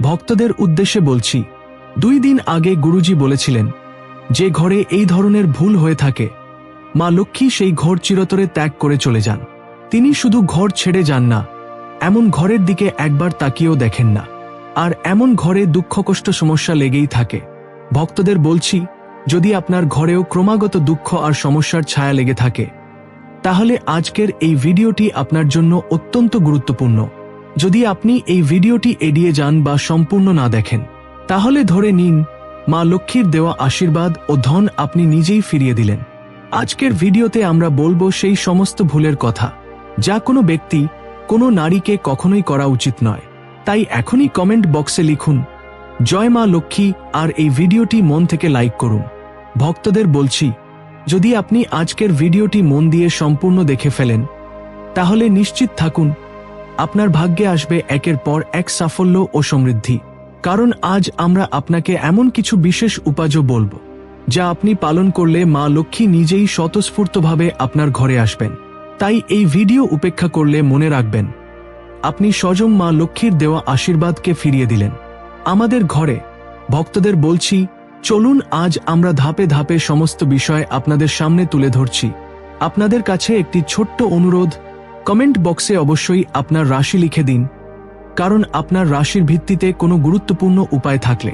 ভক্তদের উদ্দেশ্যে বলছি, দুই দিন আগে গুরুজি বলেছিলেন, যে ঘরে এই ধরনের ভুল হয়ে থাকে, মা লক্ষ্মী সেই ঘর চিরতরে ত্যাগ করে চলে যান। তিনি শুধু ঘর ছেড়ে যান না, এমন ঘরের দিকে একবার তাকিয়েও দেখেন না। আর এমন ঘরে দুঃখ কষ্ট সমস্যা লেগেই থাকে। ভক্তদের বলছি, যদি আপনার ঘরেও ক্রমাগত দুঃখ আর সমস্যার ছায়া লেগে থাকে, তাহলে আজকের এই ভিডিওটি আপনার জন্য অত্যন্ত গুরুত্বপূর্ণ। যদি আপনি এই ভিডিওটি এড়িয়ে যান বা সম্পূর্ণ না দেখেন, তাহলে ধরে নিন, মা লক্ষ্মীর দেওয়া আশীর্বাদ ও ধন আপনি নিজেই ফিরিয়ে দিলেন। আজকের ভিডিওতে আমরা বলব সেই সমস্ত ভুলের কথা, যা কোনো ব্যক্তি, কোনো নারীকে কখনোই করা উচিত নয়। তাই এখনই কমেন্ট বক্সে লিখুন, জয় মা লক্ষ্মী, আর এই ভিডিওটি মন থেকে লাইক করুন। ভক্তদের বলছি, যদি আপনি আজকের ভিডিওটি মন দিয়ে সম্পূর্ণ দেখে ফেলেন, তাহলে নিশ্চিত থাকুন আপনার ভাগ্যে আসবে একের পর এক সাফল্য ও সমৃদ্ধি। কারণ আজ আমরা আপনাকে এমন কিছু বিশেষ উপাজও বলব, যা আপনি পালন করলে মা লক্ষ্মী নিজেই স্বতঃস্ফূর্তভাবে আপনার ঘরে আসবেন। তাই এই ভিডিও উপেক্ষা করলে মনে রাখবেন, আপনি স্বজম মা লক্ষ্মীর দেওয়া আশীর্বাদকে ফিরিয়ে দিলেন। আমাদের ঘরে ভক্তদের বলছি, চলুন আজ আমরা ধাপে ধাপে সমস্ত বিষয় আপনাদের সামনে তুলে ধরছি। আপনাদের কাছে একটি ছোট্ট অনুরোধ কমেন্ট বক্সে অবশ্যই আপনার রাশি লিখে দিন, কারণ আপনার রাশির ভিত্তিতে কোনো গুরুত্বপূর্ণ উপায় থাকলে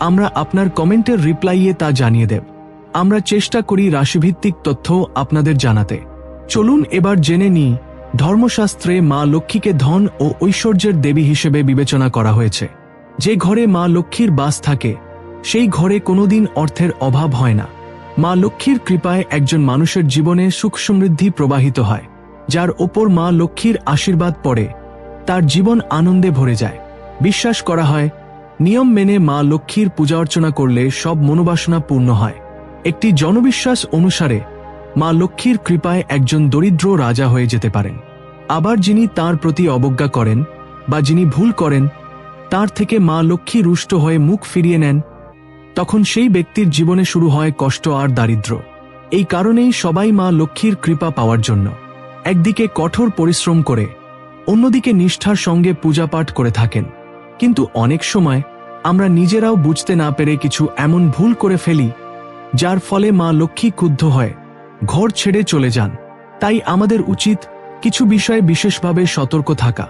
আমরা আপনার কমেন্টের রিপ্লাইয়ে তা জানিয়ে দেব। আমরা চেষ্টা করি রাশিভিত্তিক তথ্য আপনাদের জানাতে। চলুন এবার জেনে নিই, ধর্মশাস্ত্রে মা লক্ষ্মীকে ধন ও ঐশ্বর্যের দেবী হিসেবে বিবেচনা করা হয়েছে। যে ঘরে মা লক্ষ্মীর বাস থাকে, সেই ঘরে কোনোদিন অর্থের অভাব হয় না। মা লক্ষ্মীর কৃপায় একজন মানুষের জীবনে সুখ সমৃদ্ধি প্রবাহিত হয়। যার ওপর মা লক্ষ্মীর আশীর্বাদ পড়ে, তার জীবন আনন্দে ভরে যায়। বিশ্বাস করা হয়, নিয়ম মেনে মা লক্ষ্মীর পূজা অর্চনা করলে সব মনোবাসনা পূর্ণ হয়। একটি জনবিশ্বাস অনুসারে, মা লক্ষ্মীর কৃপায় একজন দরিদ্র রাজা হয়ে যেতে পারেন। আবার যিনি তার প্রতি অবজ্ঞা করেন বা যিনি ভুল করেন, তার থেকে মা লক্ষ্মী রুষ্ট হয়ে মুখ ফিরিয়ে নেন, তখন সেই ব্যক্তির জীবনে শুরু হয় কষ্ট আর দারিদ্র এই কারণেই সবাই মা লক্ষ্মীর কৃপা পাওয়ার জন্য। একদিকে কঠোর পরিশ্রম করে, অন্যদিকে নিষ্ঠার সঙ্গে পূজাপাঠ করে থাকেন। কিন্তু অনেক সময় আমরা নিজেরাও বুঝতে না পেরে কিছু এমন ভুল করে ফেলি, যার ফলে মা লক্ষ্মী ক্ষুব্ধ হয়, ঘর ছেড়ে চলে যান। তাই আমাদের উচিত কিছু বিষয়ে বিশেষভাবে সতর্ক থাকা।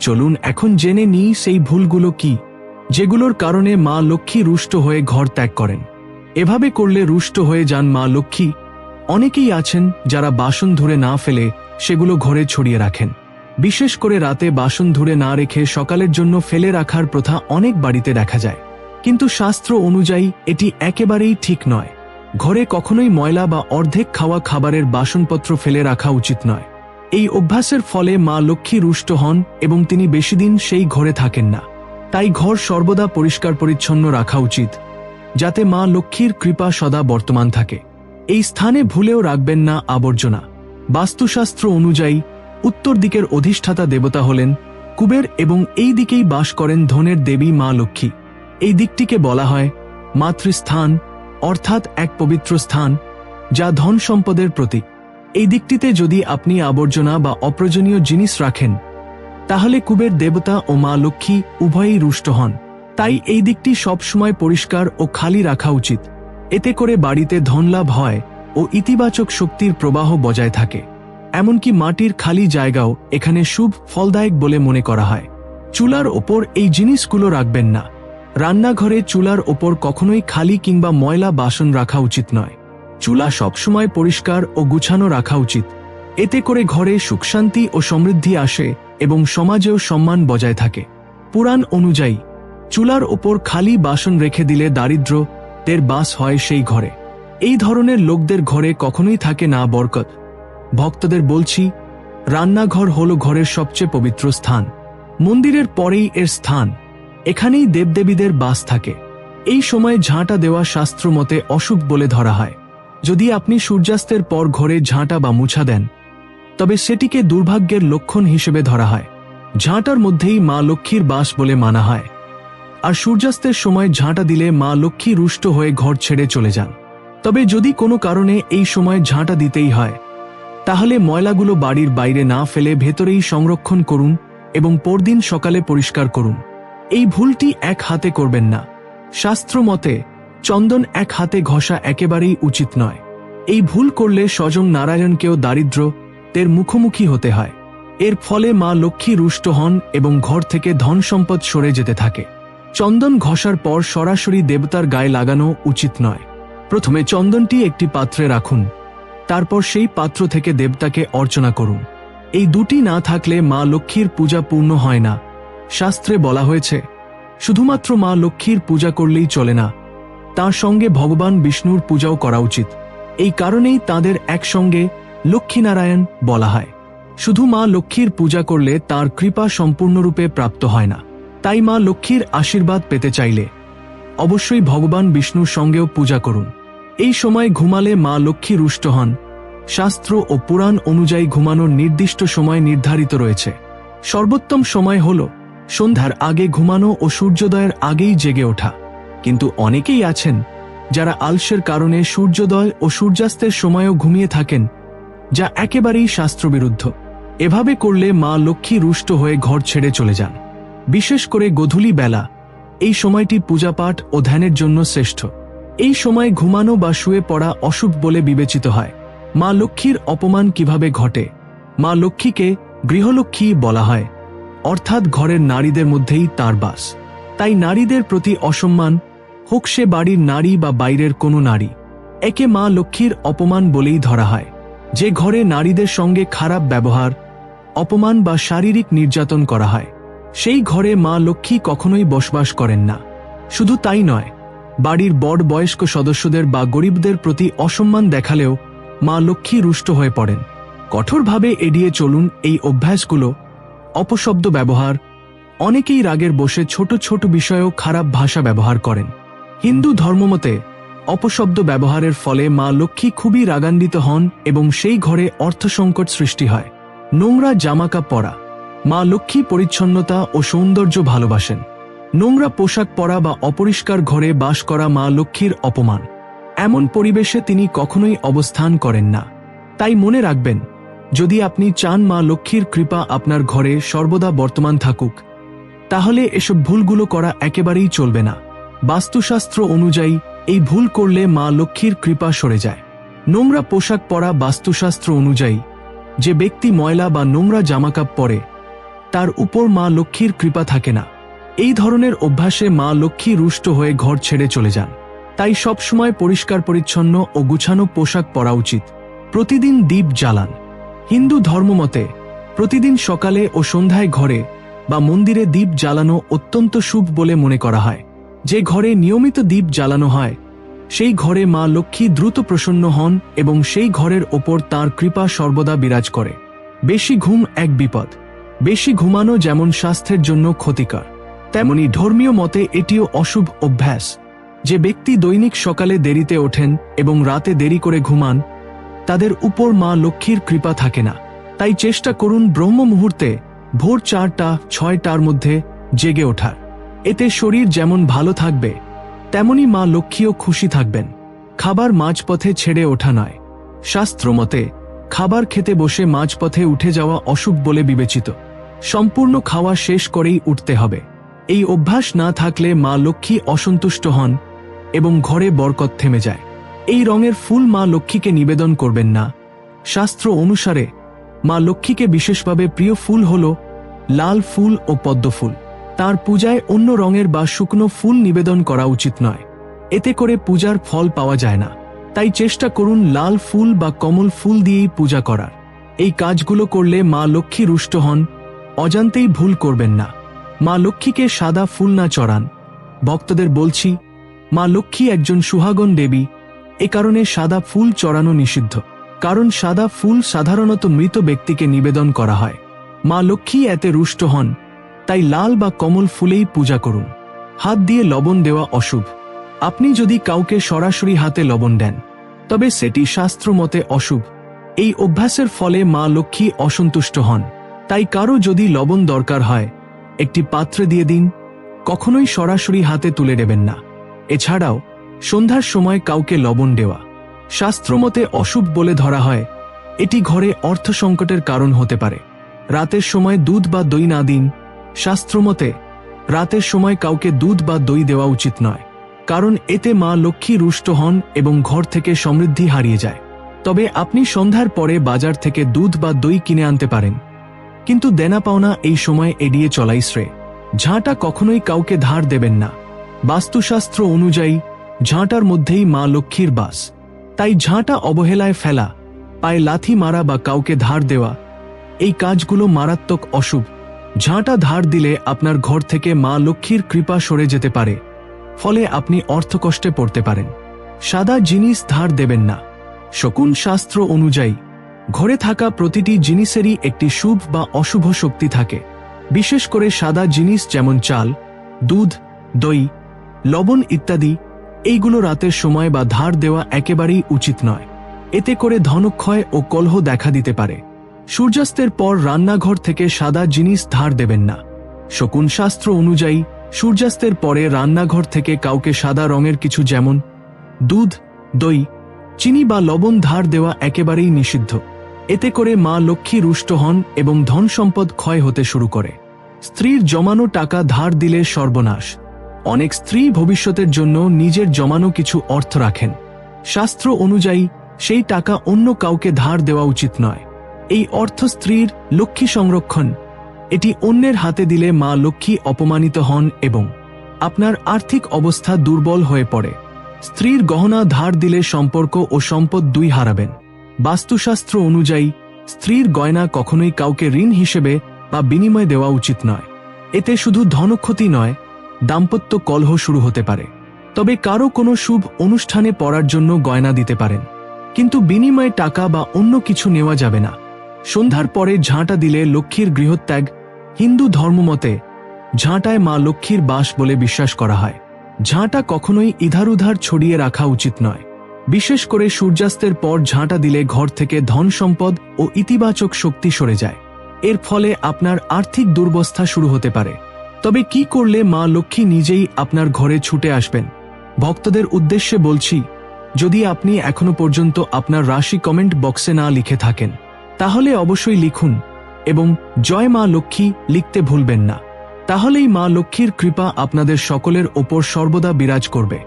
চলুন এখন জেনে নিই সেই ভুলগুলো কি, যেগুলোর কারণে মা লক্ষ্মী রুষ্ট হয়ে ঘর ত্যাগ করেন। এভাবে করলে রুষ্ট হয়ে যান মা লক্ষ্মী। অনেকেই আছেন যারা বাসন ধরে না ফেলে সেগুলো ঘরে ছড়িয়ে রাখেন। বিশেষ করে রাতে বাসন ধরে না রেখে সকালের জন্য ফেলে রাখার প্রথা অনেক বাড়িতে দেখা যায়। কিন্তু শাস্ত্র অনুযায়ী এটি একেবারেই ঠিক নয়। ঘরে কখনোই ময়লা বা অর্ধেক খাওয়া খাবারের বাসনপত্র ফেলে রাখা উচিত নয়। এই অভ্যাসের ফলে মা লক্ষ্মী রুষ্ট হন এবং তিনি বেশিদিন সেই ঘরে থাকেন না। তাই ঘর সর্বদা পরিষ্কার পরিচ্ছন্ন রাখা উচিত, যাতে মা লক্ষ্মীর কৃপা সদা বর্তমান থাকে। এই স্থানে ভুলেও রাখবেন না আবর্জনা। বাস্তুশাস্ত্র অনুযায়ী, উত্তর দিকের অধিষ্ঠাতা দেবতা হলেন কুবের এবং এই দিকেই বাস করেন ধনের দেবী মা লক্ষ্মী। এই দিকটিকে বলা হয় মাতৃস্থান, অর্থাৎ এক পবিত্র স্থান, যা ধন সম্পদের প্রতীক। এই দিকটিতে যদি আপনি আবর্জনা বা অপ্রয়োজনীয় জিনিস রাখেন, তাহলে কুবের দেবতা ও মা লক্ষ্মী উভয়ই রুষ্ট হন। তাই এই দিকটি সবসময় পরিষ্কার ও খালি রাখা উচিত। এতে করে বাড়িতে ধনলাভ হয়। ও ইতিবাচক শক্তির প্রবাহ বজায় থাকে। এমনকি মাটির খালি জায়গাও এখানে শুভ ফলদায়ক বলে মনে করা হয়। চুলার ওপর এই জিনিসগুলো রাখবেন না। রান্নাঘরে চুলার ওপর কখনোই খালি কিংবা ময়লা বাসন রাখা উচিত নয়। চুলা সবসময় পরিষ্কার ও গুছানো রাখা উচিত। এতে করে ঘরে সুখশান্তি ও সমৃদ্ধি আসে এবং সমাজেও সম্মান বজায় থাকে। পুরাণ অনুযায়ী, চুলার ওপর খালি বাসন রেখে দিলে দারিদ্র দের বাস হয় সেই ঘরে। এই ধরনের লোকদের ঘরে কখনোই থাকে না বরকত। ভক্তদের বলছি, রান্নাঘর হল ঘরের সবচেয়ে পবিত্র স্থান। মন্দিরের পরেই এর স্থান। এখানেই দেবদেবীদের বাস থাকে। এই সময় ঝাঁটা দেওয়া শাস্ত্র মতে অশুভ বলে ধরা হয়। যদি আপনি সূর্যাস্তের পর ঘরে ঝাঁটা বা মুছা দেন, তবে সেটিকে দুর্ভাগ্যের লক্ষণ হিসেবে ধরা হয়। ঝাঁটার মধ্যেই মা লক্ষ্মীর বাস বলে মানা হয়। আর সূর্যাস্তের সময় ঝাঁটা দিলে মা লক্ষ্মী রুষ্ট হয়ে ঘর ছেড়ে চলে যান। তবে যদি কোনো কারণে এই সময় ঝাঁটা দিতেই হয়, তাহলে ময়লাগুলো বাড়ির বাইরে না ফেলে ভেতরেই সংরক্ষণ করুন এবং পরদিন সকালে পরিষ্কার করুন। এই ভুলটি এক হাতে করবেন না। শাস্ত্র মতে, চন্দন এক হাতে ঘষা একেবারেই উচিত নয়। এই ভুল করলে স্বয়ং নারায়ণকেও দারিদ্র, তের মুখোমুখি হতে হয়। এর ফলে মা লক্ষ্মী রুষ্ট হন এবং ঘর থেকে ধন সম্পদ সরে যেতে থাকে। চন্দন ঘষার পর সরাসরি দেবতার গায়ে লাগানো উচিত নয়। প্রথমে চন্দনটি একটি পাত্রে রাখুন। তারপর সেই পাত্র থেকে দেবতাকে অর্চনা করুন। এই দুটি না থাকলে মা লক্ষ্মীর পূজা পূর্ণ হয় না। শাস্ত্রে বলা হয়েছে, শুধুমাত্র মা লক্ষ্মীর পূজা করলেই চলে না। তার সঙ্গে ভগবান বিষ্ণুর পূজাও করা উচিত। এই কারণেই তাদের একসঙ্গে লক্ষ্মীনারায়ণ বলা হয়। শুধু মা লক্ষ্মীর পূজা করলে তার কৃপা সম্পূর্ণরূপে প্রাপ্ত হয় না। তাই মা লক্ষ্মীর আশীর্বাদ পেতে চাইলে। অবশ্যই ভগবান বিষ্ণুর সঙ্গেও পূজা করুন। এই সময় ঘুমালে মা লক্ষ্মী রুষ্ট হন। শাস্ত্র ও পুরাণ অনুযায়ী ঘুমানোর নির্দিষ্ট সময় নির্ধারিত রয়েছে। সর্বোত্তম সময় হল সন্ধ্যার আগে ঘুমানো ও সূর্যোদয়ের আগেই জেগে ওঠা। কিন্তু অনেকেই আছেন যারা আলসের কারণে সূর্যোদয় ও সূর্যাস্তের সময়ও ঘুমিয়ে থাকেন, যা একেবারেই শাস্ত্রবিরুদ্ধ। এভাবে করলে মা লক্ষ্মী রুষ্ট হয়ে ঘর ছেড়ে চলে যান। বিশেষ করে গধূলি বেলা। এই সময়টি পূজাপাঠ ও ধ্যানের জন্য শ্রেষ্ঠ। এই সময় ঘুমানো বা শুয়ে পড়া অশুভ বলে বিবেচিত হয়। মা লক্ষ্মীর অপমান কীভাবে ঘটে? মা লক্ষ্মীকে গৃহলক্ষ্মী বলা হয়। অর্থাৎ ঘরের নারীদের মধ্যেই তার বাস। তাই নারীদের প্রতি অসম্মান হোক সে বাড়ির নারী বা বাইরের কোনো নারী, একে মা লক্ষ্মীর অপমান বলেই ধরা হয়। যে ঘরে নারীদের সঙ্গে খারাপ ব্যবহার, অপমান বা শারীরিক নির্যাতন করা হয়, সেই ঘরে মা লক্ষ্মী কখনোই বসবাস করেন না। শুধু তাই নয় বাড়ির বড় বয়স্ক সদস্যদের বা গরিবদের প্রতি অসম্মান দেখালেও মা লক্ষ্মী রুষ্ট হয়ে পড়েন। কঠোরভাবে এড়িয়ে চলুন এই অভ্যাসগুলো। অপশব্দ ব্যবহার। অনেকেই রাগের বসে ছোট ছোট বিষয়েও খারাপ ভাষা ব্যবহার করেন। হিন্দু ধর্মমতে অপশব্দ ব্যবহারের ফলে মা লক্ষ্মী খুবই রাগান্বিত হন এবং সেই ঘরে অর্থ সংকট সৃষ্টি হয়। নোংরা জামাকাপ পরা মা লক্ষ্মী পরিচ্ছন্নতা ও সৌন্দর্য ভালোবাসেন। নোংরা পোশাক পরা বা অপরিষ্কার ঘরে বাস করা মা লক্ষ্মীর অপমান। এমন পরিবেশে তিনি কখনোই অবস্থান করেন না। তাই মনে রাখবেন, যদি আপনি চান মা লক্ষ্মীর কৃপা আপনার ঘরে সর্বদা বর্তমান থাকুক, তাহলে এসব ভুলগুলো করা একেবারেই চলবে না। বাস্তুশাস্ত্র অনুযায়ী, এই ভুল করলে মা লক্ষ্মীর কৃপা সরে যায়। নোংরা পোশাক পরা বাস্তুশাস্ত্র অনুযায়ী, যে ব্যক্তি ময়লা বা নোংরা জামাকাপ পরে, তার উপর মা লক্ষ্মীর কৃপা থাকে না। এই ধরনের অভ্যাসে মা লক্ষ্মী রুষ্ট হয়ে ঘর ছেড়ে চলে যান। তাই সবসময় পরিষ্কার পরিচ্ছন্ন ও গুছানো পোশাক পরা উচিত। প্রতিদিন দ্বীপ জ্বালান। হিন্দু ধর্মমতে প্রতিদিন সকালে ও সন্ধ্যায় ঘরে বা মন্দিরে দ্বীপ জ্বালানো অত্যন্ত শুভ বলে মনে করা হয়। যে ঘরে নিয়মিত দ্বীপ জ্বালানো হয়, সেই ঘরে মা লক্ষ্মী দ্রুত প্রসন্ন হন এবং সেই ঘরের ওপর তার কৃপা সর্বদা বিরাজ করে। বেশি ঘুম এক বিপদ। বেশি ঘুমানো যেমন স্বাস্থ্যের জন্য ক্ষতিকর। তেমনি ধর্মীয় মতে এটিও অশুভ অভ্যাস। যে ব্যক্তি দৈনিক সকালে দেরিতে ওঠেন এবং রাতে দেরি করে ঘুমান, তাদের উপর মা লক্ষ্মীর কৃপা থাকে না। তাই চেষ্টা করুন ব্রহ্ম মুহূর্তে ভোর চারটা, ছয়টার মধ্যে জেগে ওঠার। এতে শরীর যেমন ভালো থাকবে, তেমনি মা লক্ষ্মীও খুশি থাকবেন। খাবার মাঝপথে ছেড়ে ওঠা নয়। শাস্ত্রমতে খাবার খেতে বসে মাঝপথে উঠে যাওয়া অশুভ বলে বিবেচিত। সম্পূর্ণ খাওয়া শেষ করেই উঠতে হবে। এই অভ্যাস না থাকলে মা লক্ষ্মী অসন্তুষ্ট হন এবং ঘরে বরকত থেমে যায়। এই রঙের ফুল মা লক্ষ্মীকে নিবেদন করবেন না। শাস্ত্র অনুসারে মা লক্ষ্মীকে বিশেষভাবে প্রিয় ফুল হল লাল ফুল ও পদ্ম ফুল। তার পূজায় অন্য রঙের বা শুকনো ফুল নিবেদন করা উচিত নয়। এতে করে পূজার ফল পাওয়া যায় না। তাই চেষ্টা করুন লাল ফুল বা কমল ফুল দিয়েই পূজা করার। এই কাজগুলো করলে মা লক্ষ্মী রুষ্ট হন। অজান্তেই ভুল করবেন না। মা লক্ষ্মীকে সাদা ফুল না চড়ান। ভক্তদের বলছি, মা লক্ষ্মী একজন সুহাগন দেবী, এ কারণে সাদা ফুল চড়ানো নিষিদ্ধ। কারণ সাদা ফুল সাধারণত মৃত ব্যক্তিকে নিবেদন করা হয়। মা লক্ষ্মী এতে রুষ্ট হন, তাই লাল বা কমল ফুলেই পূজা করুন। হাত দিয়ে লবণ দেওয়া অশুভ। আপনি যদি কাউকে সরাসরি হাতে লবণ দেন, তবে সেটি শাস্ত্র মতে অশুভ। এই অভ্যাসের ফলে মা লক্ষ্মী অসন্তুষ্ট হন, তাই কারও যদি লবণ দরকার হয় একটি পাত্রে দিয়ে দিন, কখনোই সরাসরি হাতে তুলে দেবেন না। এছাড়াও, সন্ধ্যার সময় কাউকে লবণ দেওয়া। শাস্ত্রমতে অশুভ বলে ধরা হয়, এটি ঘরে অর্থ সংকটের কারণ হতে পারে। রাতের সময় দুধ বা দই না দিন শাস্ত্রমতে রাতের সময় কাউকে দুধ বা দই দেওয়া উচিত নয়, কারণ এতে মা লক্ষ্মী রুষ্ট হন এবং ঘর থেকে সমৃদ্ধি হারিয়ে যায়। তবে আপনি সন্ধ্যার পরে বাজার থেকে দুধ বা দই কিনে আনতে পারেন। কিন্তু দেনা পাওনা এই সময় এড়িয়ে চলাই শ্রেয়। ঝাঁটা কখনোই কাউকে ধার দেবেন না। বাস্তুশাস্ত্র অনুযায়ী, ঝাঁটার মধ্যেই মা লক্ষ্মীর বাস। তাই ঝাঁটা অবহেলায় ফেলা, পায়ে লাথি মারা বা কাউকে ধার দেওয়া, এই কাজগুলো মারাত্মক অশুভ। ঝাঁটা ধার দিলে আপনার ঘর থেকে মা লক্ষ্মীর কৃপা সরে যেতে পারে। ফলে আপনি অর্থকষ্টে পড়তে পারেন। সাদা জিনিস ধার দেবেন না। শকুন শাস্ত্র অনুযায়ী ঘরে থাকা প্রতিটি জিনিসেরই একটি শুভ বা অশুভ শক্তি থাকে। বিশেষ করে সাদা জিনিস যেমন চাল, দুধ, দই, লবণ ইত্যাদি, এইগুলো রাতের সময় বা ধার দেওয়া একেবারেই উচিত নয়। এতে করে ধনক্ষয় ও কলহ দেখা দিতে পারে। সূর্যাস্তের পর রান্নাঘর থেকে সাদা জিনিস ধার দেবেন না। শকুন শাস্ত্র অনুযায়ী, সূর্যাস্তের পরে রান্নাঘর থেকে কাউকে সাদা রঙের কিছু যেমন দুধ, দই, চিনি বা লবণ ধার দেওয়া একেবারেই নিষিদ্ধ। এতে করে মা লক্ষ্মী রুষ্ট হন এবং ধন সম্পদ ক্ষয় হতে শুরু করে। স্ত্রীর জমানো টাকা ধার দিলে সর্বনাশ। অনেক স্ত্রী ভবিষ্যতের জন্য নিজের জমানো কিছু অর্থ রাখেন। শাস্ত্র অনুযায়ী, সেই টাকা অন্য কাউকে ধার দেওয়া উচিত নয়। এই অর্থ স্ত্রীর লক্ষ্মী সংরক্ষণ। এটি অন্যের হাতে দিলে মা লক্ষ্মী অপমানিত হন এবং আপনার আর্থিক অবস্থা দুর্বল হয়ে পড়ে। স্ত্রীর গহনা ধার দিলে সম্পর্ক ও সম্পদ দুই হারাবেন। বাস্তুশাস্ত্র অনুযায়ী, স্ত্রীর গয়না কখনোই কাউকে ঋণ হিসেবে বা বিনিময় দেওয়া উচিত নয়। এতে শুধু ধনক্ষতি নয়, দাম্পত্য কলহ শুরু হতে পারে। তবে কারও কোনো শুভ অনুষ্ঠানে পড়ার জন্য গয়না দিতে পারেন। কিন্তু বিনিময়ে টাকা বা অন্য কিছু নেওয়া যাবে না। সন্ধ্যার পরে ঝাঁটা দিলে লক্ষ্মীর গৃহত্যাগ, হিন্দু ধর্মমতে ঝাঁটায় মা লক্ষ্মীর বাস বলে বিশ্বাস করা হয়। ঝাঁটা কখনোই ইধার উধার ছড়িয়ে রাখা উচিত নয়। বিশেষ করে সূর্যাস্তের পর ঝাঁটা দিলে ঘর থেকে ধন সম্পদ ও ইতিবাচক শক্তি সরে যায়। এর ফলে আপনার আর্থিক দুর্বস্থা শুরু হতে পারে। তবে কি করলে মা লক্ষ্মী নিজেই আপনার ঘরে ছুটে আসবেন? ভক্তদের উদ্দেশ্যে বলছি, যদি আপনি এখনও পর্যন্ত আপনার রাশি কমেন্ট বক্সে না লিখে থাকেন, তাহলে অবশ্যই লিখুন এবং জয় মা লক্ষ্মী লিখতে ভুলবেন না। তাহলেই মা লক্ষ্মীর কৃপা আপনাদের সকলের ওপর সর্বদা বিরাজ করবে।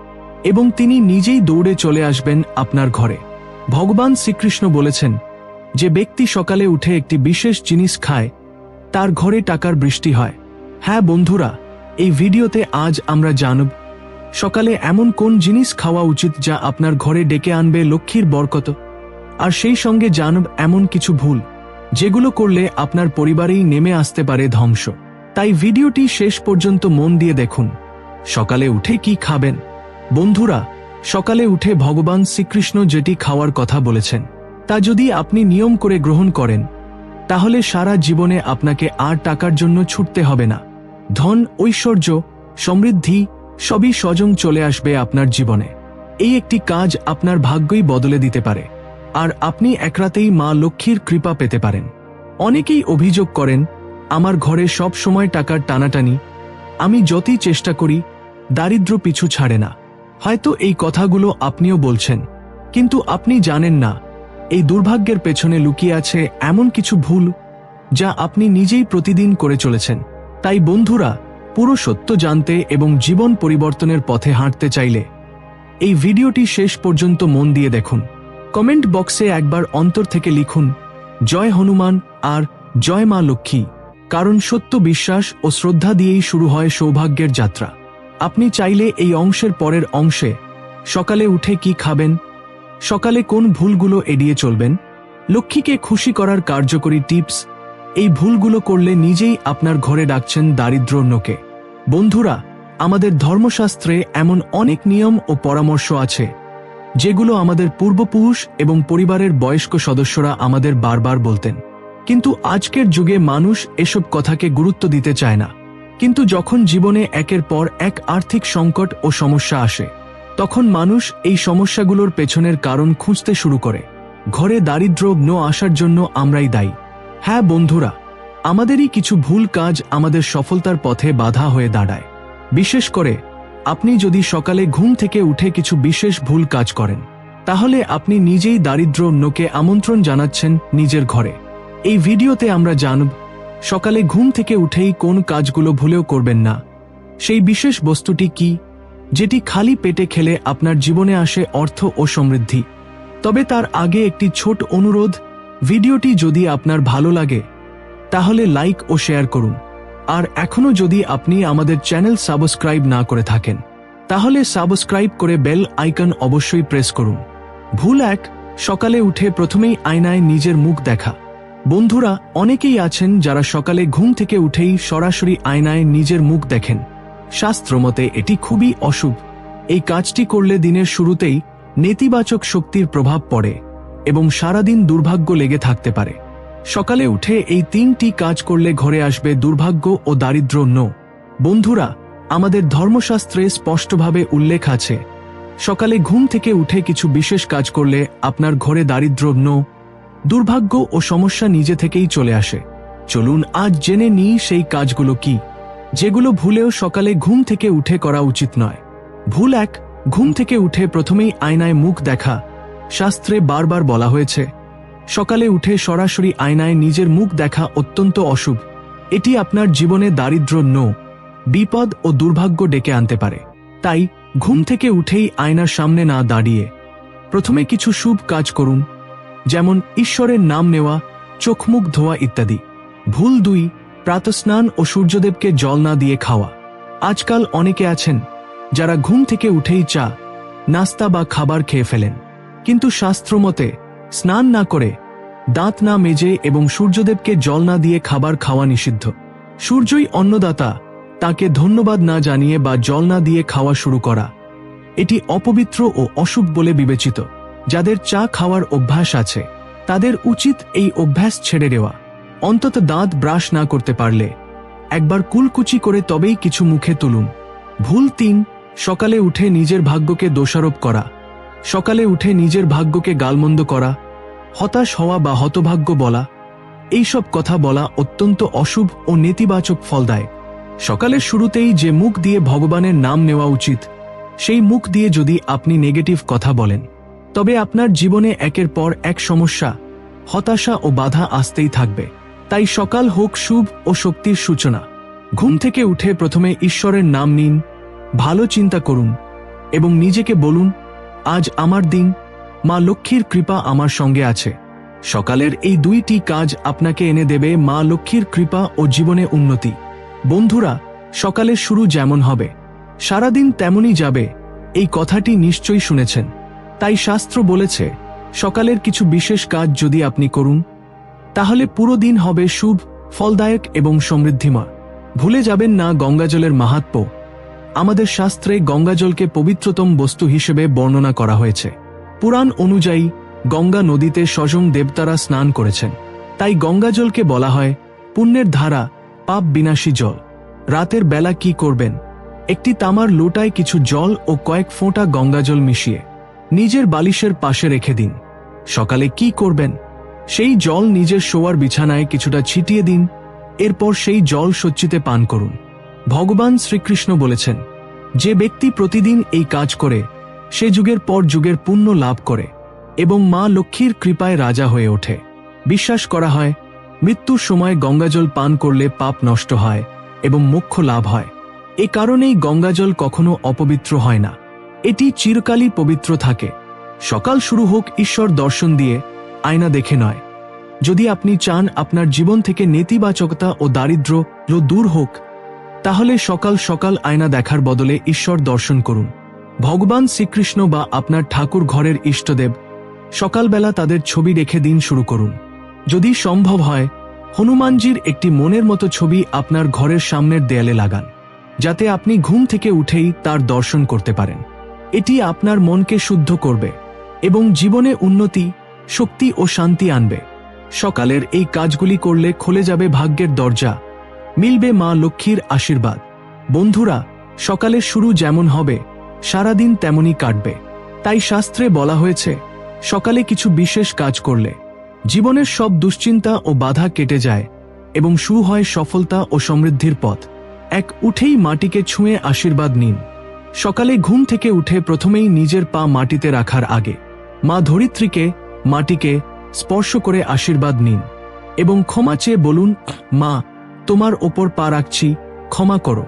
এবং তিনি নিজেই দৌড়ে চলে আসবেন আপনার ঘরে। ভগবান শ্রীকৃষ্ণ বলেছেন, যে ব্যক্তি সকালে উঠে একটি বিশেষ জিনিস খায়, তার ঘরে টাকার বৃষ্টি হয়। হ্যাঁ বন্ধুরা, এই ভিডিওতে আজ আমরা জানব, সকালে এমন কোন জিনিস খাওয়া উচিত যা আপনার ঘরে ডেকে আনবে লক্ষ্মীর বরকত? আর সেই সঙ্গে জানব এমন কিছু ভুল, যেগুলো করলে আপনার পরিবারেই নেমে আসতে পারে ধ্বংস। তাই ভিডিওটি শেষ পর্যন্ত মন দিয়ে দেখুন, সকালে উঠে কি খাবেন? বন্ধুরা, সকালে উঠে ভগবান শ্রীকৃষ্ণ যেটি খাওয়ার কথা বলেছেন, তা যদি আপনি নিয়ম করে গ্রহণ করেন, তাহলে সারা জীবনে আপনাকে আর টাকার জন্য ছুটতে হবে না। ধন, ঐশ্বর্য, সমৃদ্ধি সবই সজং চলে আসবে আপনার জীবনে। এই একটি কাজ আপনার ভাগ্যই বদলে দিতে পারে, আর আপনি একরাতেই মা লক্ষ্মীর কৃপা পেতে পারেন। অনেকেই অভিযোগ করেন, আমার ঘরে সব সময় টাকার টানাটানি, আমি যতই চেষ্টা করি দারিদ্র পিছু ছাড়ে না। হয়তো এই কথাগুলো আপনিও বলছেন, কিন্তু আপনি জানেন না, এই দুর্ভাগ্যের পেছনে লুকিয়ে আছে এমন কিছু ভুল যা আপনি নিজেই প্রতিদিন করে চলেছেন। তাই বন্ধুরা, পুরো সত্য জানতে এবং জীবন পরিবর্তনের পথে হাঁটতে চাইলে এই ভিডিওটি শেষ পর্যন্ত মন দিয়ে দেখুন। কমেন্ট বক্সে একবার অন্তর থেকে লিখুন, জয় হনুমান আর জয় মা লক্ষ্মী, কারণ সত্য বিশ্বাস ও শ্রদ্ধা দিয়েই শুরু হয় সৌভাগ্যের যাত্রা। আপনি চাইলে এই অংশের পরের অংশে সকালে উঠে কি খাবেন, সকালে কোন ভুলগুলো এড়িয়ে চলবেন, লক্ষ্মীকে খুশি করার কার্যকরী টিপস, এই ভুলগুলো করলে নিজেই আপনার ঘরে ডাকছেন দারিদ্র অন্যকে। বন্ধুরা, আমাদের ধর্মশাস্ত্রে এমন অনেক নিয়ম ও পরামর্শ আছে, যেগুলো আমাদের পূর্বপুরুষ এবং পরিবারের বয়স্ক সদস্যরা আমাদের বারবার বলতেন। কিন্তু আজকের যুগে মানুষ এসব কথাকে গুরুত্ব দিতে চায় না। কিন্তু যখন জীবনে একের পর এক আর্থিক সংকট ও সমস্যা আসে, তখন মানুষ এই সমস্যাগুলোর পেছনের কারণ খুঁজতে শুরু করে। ঘরে দারিদ্র ন আসার জন্য আমরাই দায়ী। হ্যাঁ বন্ধুরা, আমাদেরই কিছু ভুল কাজ আমাদের সফলতার পথে বাধা হয়ে দাঁড়ায়। বিশেষ করে, আপনি যদি সকালে ঘুম থেকে উঠে কিছু বিশেষ ভুল কাজ করেন, তাহলে আপনি নিজেই দারিদ্র অন্যকে আমন্ত্রণ জানাচ্ছেন নিজের ঘরে। এই ভিডিওতে আমরা জানব সকালে ঘুম থেকে উঠেই কোন কাজগুলো ভুলেও করবেন না। সেই বিশেষ বস্তুটি কি, যেটি খালি পেটে খেলে আপনার জীবনে আসে অর্থ ও সমৃদ্ধি। তবে তার আগে একটি ছোট অনুরোধ, ভিডিওটি যদি আপনার ভালো লাগে, তাহলে লাইক ও শেয়ার করুন। আর এখনও যদি আপনি আমাদের চ্যানেল সাবস্ক্রাইব না করে থাকেন, তাহলে সাবস্ক্রাইব করে বেল আইকন অবশ্যই প্রেস করুন। ভুল এক, সকালে উঠে প্রথমেই আয়নায় নিজের মুখ দেখা। বন্ধুরা, অনেকেই আছেন যারা সকালে ঘুম থেকে উঠেই সরাসরি আয়নায় নিজের মুখ দেখেন। শাস্ত্রমতে এটি খুবই অশুভ। এই কাজটি করলে দিনের শুরুতেই নেতিবাচক শক্তির প্রভাব পড়ে এবং সারাদিন দুর্ভাগ্য লেগে থাকতে পারে। সকালে উঠে এই তিনটি কাজ করলে ঘরে আসবে দুর্ভাগ্য ও দারিদ্র নো। বন্ধুরা, আমাদের ধর্মশাস্ত্রে স্পষ্টভাবে উল্লেখ আছে, সকালে ঘুম থেকে উঠে কিছু বিশেষ কাজ করলে আপনার ঘরে দারিদ্র নো দুর্ভাগ্য ও সমস্যা নিজে থেকেই চলে আসে। চলুন আজ জেনে নিই সেই কাজগুলো কি, যেগুলো ভুলেও সকালে ঘুম থেকে উঠে করা উচিত নয়। ভুল এক, ঘুম থেকে উঠে প্রথমেই আয়নায় মুখ দেখা। শাস্ত্রে বারবার বলা হয়েছে, সকালে উঠে সরাসরি আয়নায় নিজের মুখ দেখা অত্যন্ত অশুভ। এটি আপনার জীবনে দারিদ্র নো, বিপদ ও দুর্ভাগ্য ডেকে আনতে পারে। তাই, ঘুম থেকে উঠেই আয়নার সামনে না দাঁড়িয়ে। প্রথমে কিছু শুভ কাজ করুন। যেমন ঈশ্বরের নাম নেওয়া, চোখমুখ ধোয়া ইত্যাদি। ভুল দুই, প্রাতস্নান ও সূর্যদেবকে জল না দিয়ে খাওয়া। আজকাল অনেকে আছেন, যারা ঘুম থেকে উঠেই চা, নাস্তা বা খাবার খেয়ে ফেলেন। কিন্তু শাস্ত্রমতে স্নান না করে, দাঁত না মেজে এবং সূর্যদেবকে জল না দিয়ে খাবার খাওয়া নিষিদ্ধ। সূর্যই অন্নদাতা, তাকে ধন্যবাদ না জানিয়ে বা জল না দিয়ে খাওয়া শুরু করা। এটি অপবিত্র ও অশুভ বলে বিবেচিত। যাদের চা খাওয়ার অভ্যাস আছে, তাদের উচিত এই অভ্যাস ছেড়ে দেওয়া। অন্তত দাঁত ব্রাশ না করতে পারলে। একবার কুলকুচি করে তবেই কিছু মুখে তুলুন। ভুল তিন, সকালে উঠে নিজের ভাগ্যকে দোষারোপ করা। সকালে উঠে নিজের ভাগ্যকে গালমন্দ করা। হতাশ হওয়া বা হতভাগ্য বলা। এইসব কথা বলা অত্যন্ত অশুভ ও নেতিবাচক ফল দেয়। সকালের শুরুতেই যে মুখ দিয়ে ভগবানের নাম নেওয়া উচিত, সেই মুখ দিয়ে যদি আপনি নেগেটিভ কথা বলেন। তবে আপনার জীবনে একের পর এক সমস্যা, হতাশা ও বাধা আসতেই থাকবে। তাই সকাল হোক শুভ ও শক্তির সূচনা। ঘুম থেকে উঠে প্রথমে ঈশ্বরের নাম নিন, ভালো চিন্তা করুন এবং নিজেকে বলুন, আজ আমার দিন, মা লক্ষ্মীর কৃপা আমার সঙ্গে আছে। সকালের এই দুইটি কাজ আপনাকে এনে দেবে মা লক্ষ্মীর কৃপা ও জীবনে উন্নতি। বন্ধুরা, সকালের শুরু যেমন হবে, সারাদিন তেমনই যাবে, এই কথাটি নিশ্চয়ই শুনেছেন। তাই শাস্ত্র বলেছে, সকালের কিছু বিশেষ কাজ যদি আপনি করুন, তাহলে পুরো দিন হবে শুভ, ফলদায়ক এবং সমৃদ্ধিময়। ভুলে যাবেন না গঙ্গাজলের মাহাত্ম্য আমাদের শাস্ত্রে গঙ্গাজলকে পবিত্রতম বস্তু হিসেবে বর্ণনা করা হয়েছে। পুরাণ অনুযায়ী, গঙ্গা নদীতে স্বয়ং দেবতারা স্নান করেছেন। তাই গঙ্গাজলকে বলা হয় পুণ্যের ধারা, পাপ বিনাশী জল। রাতের বেলা কি করবেন? একটি তামার লোটায় কিছু জল ও কয়েক ফোঁটা গঙ্গাজল মিশিয়ে। নিজের বালিশের পাশে রেখে দিন। সকালে কি করবেন? সেই জল নিজের শোয়ার বিছানায় কিছুটা ছিটিয়ে দিন। এরপর সেই জল সচ্চিতে পান করুন। ভগবান শ্রীকৃষ্ণ বলেছেন, যে ব্যক্তি প্রতিদিন এই কাজ করে, সে যুগের পর যুগের পুণ্য লাভ করে এবং মা লক্ষ্মীর কৃপায় রাজা হয়ে ওঠে। বিশ্বাস করা হয়, মৃত্যুর সময় গঙ্গাজল পান করলে পাপ নষ্ট হয় এবং মোক্ষ লাভ হয়। এ কারণেই গঙ্গাজল কখনো অপবিত্র হয় না। এটি চিরকালই পবিত্র থাকে। সকাল শুরু হোক, ঈশ্বর দর্শন দিয়ে আয়না দেখে নয়। যদি আপনি চান আপনার জীবন থেকে নেতিবাচকতা ও দারিদ্র দূর হোক, তাহলে সকাল সকাল আয়না দেখার বদলে ঈশ্বর দর্শন করুন। ভগবান শ্রীকৃষ্ণ বা আপনার ঠাকুর ঘরের ইষ্টদেব সকালবেলা তাদের ছবি রেখে দিন শুরু করুন। যদি সম্ভব হয়, হনুমানজির একটি মনের মতো ছবি আপনার ঘরের সামনের দেয়ালে লাগান, যাতে আপনি ঘুম থেকে উঠেই তার দর্শন করতে পারেন। এটি আপনার মনকে শুদ্ধ করবে এবং জীবনে উন্নতি, শক্তি ও শান্তি আনবে। সকালের এই কাজগুলি করলে খুলে যাবে ভাগ্যের দরজা, মিলবে মা লক্ষ্মীর আশীর্বাদ। বন্ধুরা, সকালের শুরু যেমন হবে, সারাদিন তেমনই কাটবে। তাই শাস্ত্রে বলা হয়েছে, সকালে কিছু বিশেষ কাজ করলে জীবনের সব দুশ্চিন্তা ও বাধা কেটে যায় এবং শুরু হয় সফলতা ও সমৃদ্ধির পথ। এক উঠেই মাটিকে ছুঁয়ে আশীর্বাদ নিন। সকালে ঘুম থেকে উঠে প্রথমেই নিজের পা মাটিতে রাখার আগে মা ধরিত্রীকে, মাটিকে স্পর্শ করে আশীর্বাদ নিন এবং ক্ষমা চেয়ে বলুন, মা, তোমার ওপর পা রাখছি, ক্ষমা করো।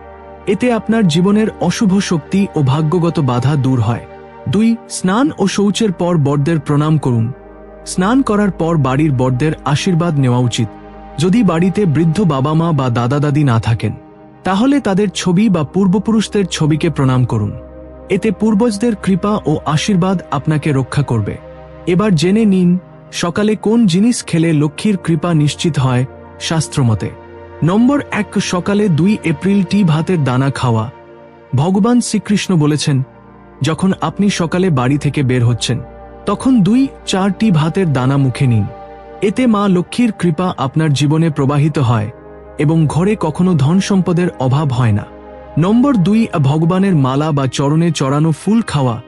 এতে আপনার জীবনের অশুভ শক্তি ও ভাগ্যগত বাধা দূর হয়। দুই, স্নান ও শৌচের পর বরদের প্রণাম করুন। স্নান করার পর বাড়ির বরদের আশীর্বাদ নেওয়া উচিত। যদি বাড়িতে বৃদ্ধ বাবা মা বা দাদা দাদি না থাকেন তাহলে তাদের ছবি বা পূর্বপুরুষদের ছবিকে প্রণাম করুন। এতে পূর্বজদের কৃপা ও আশীর্বাদ আপনাকে রক্ষা করবে। এবার জেনে নিন, সকালে কোন জিনিস খেলে লক্ষ্মীর কৃপা নিশ্চিত হয় শাস্ত্রমতে নম্বর এক, সকালে দুই এপ্রিল টি ভাতের দানা খাওয়া। ভগবান শ্রীকৃষ্ণ বলেছেন, যখন আপনি সকালে বাড়ি থেকে বের হচ্ছেন, তখন দুই চারটি ভাতের দানা মুখে নিন। এতে মা লক্ষ্মীর কৃপা আপনার জীবনে প্রবাহিত হয়। এবং ঘরে কখনো ধন সম্পদের অভাব হয় না। নম্বর দুই, ভগবানের মালা বা চরণে চড়ানো ফুল খাওয়া,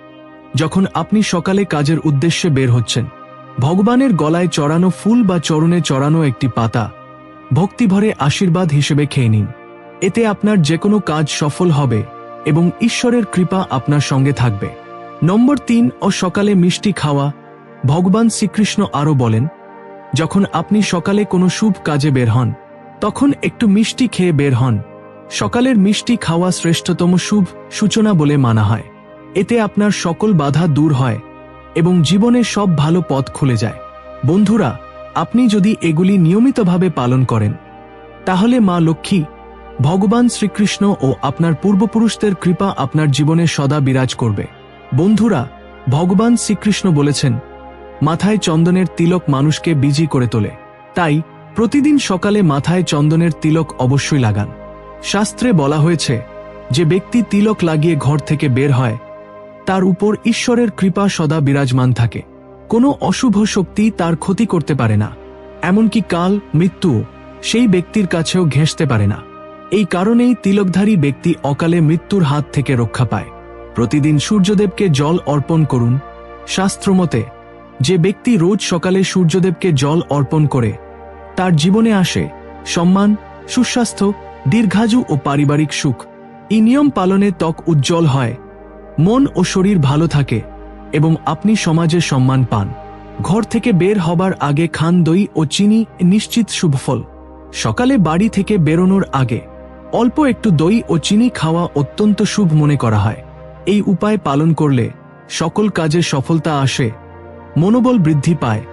যখন আপনি সকালে কাজের উদ্দেশ্যে বের হচ্ছেন। ভগবানের গলায় চড়ানো ফুল বা চরণে চড়ানো একটি পাতা। ভক্তিভরে আশীর্বাদ হিসেবে খেয়ে নিন। এতে আপনার যে কোনো কাজ সফল হবে এবং ঈশ্বরের কৃপা আপনার সঙ্গে থাকবে। নম্বর তিন, ও সকালে মিষ্টি খাওয়া, ভগবান শ্রীকৃষ্ণ আরও বলেন, যখন আপনি সকালে কোনো শুভ কাজে বের হন তখন একটু মিষ্টি খেয়ে বের হন। সকালের মিষ্টি খাওয়া শ্রেষ্ঠতম শুভ সূচনা বলে মানা হয়। এতে আপনার সকল বাধা দূর হয় এবং জীবনে সব ভালো পথ খুলে যায়। বন্ধুরা, আপনি যদি এগুলি নিয়মিতভাবে পালন করেন, তাহলে মা লক্ষ্মী, ভগবান শ্রীকৃষ্ণ ও আপনার পূর্বপুরুষদের কৃপা আপনার জীবনে সদা বিরাজ করবে। বন্ধুরা, ভগবান শ্রীকৃষ্ণ বলেছেন, মাথায় চন্দনের তিলক মানুষকে বিজি করে তোলে। তাই প্রতিদিন সকালে মাথায় চন্দনের তিলক অবশ্যই লাগান। শাস্ত্রে বলা হয়েছে, যে ব্যক্তি তিলক লাগিয়ে ঘর থেকে বের হয়, তার উপর ঈশ্বরের কৃপা সদা বিরাজমান থাকে। কোনো অশুভ শক্তি তার ক্ষতি করতে পারে না, এমনকি কাল মৃত্যু সেই ব্যক্তির কাছেও ঘেঁষতে পারে না। এই কারণেই তিলকধারী ব্যক্তি অকালে মৃত্যুর হাত থেকে রক্ষা পায়। প্রতিদিন সূর্যদেবকে জল অর্পণ করুন। শাস্ত্রমতে, যে ব্যক্তি রোজ সকালে সূর্যদেবকে জল অর্পণ করে তার জীবনে আসে সম্মান, সুস্বাস্থ্য, দীর্ঘাযু ও পারিবারিক সুখ। এই নিয়ম পালনে ত্বক উজ্জ্বল হয়, মন ও শরীর ভালো থাকে এবং আপনি সমাজে সম্মান পান। ঘর থেকে বের হবার আগে খান দই ও চিনি নিশ্চিত শুভফল সকালে বাড়ি থেকে বেরোনোর আগে অল্প একটু দই ও চিনি খাওয়া অত্যন্ত শুভ মনে করা হয়। এই উপায় পালন করলে সকল কাজে সফলতা আসে, মনোবল বৃদ্ধি পায়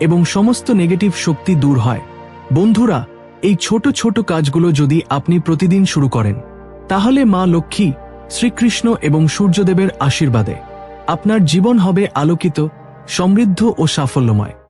এবং সমস্ত নেগেটিভ শক্তি দূর হয়। বন্ধুরা, এই ছোট ছোট কাজগুলো যদি আপনি প্রতিদিন শুরু করেন, তাহলে মা লক্ষ্মী শ্রীকৃষ্ণ এবং সূর্যদেবের আশীর্বাদে আপনার জীবন হবে আলোকিত, সমৃদ্ধ ও সাফল্যময়।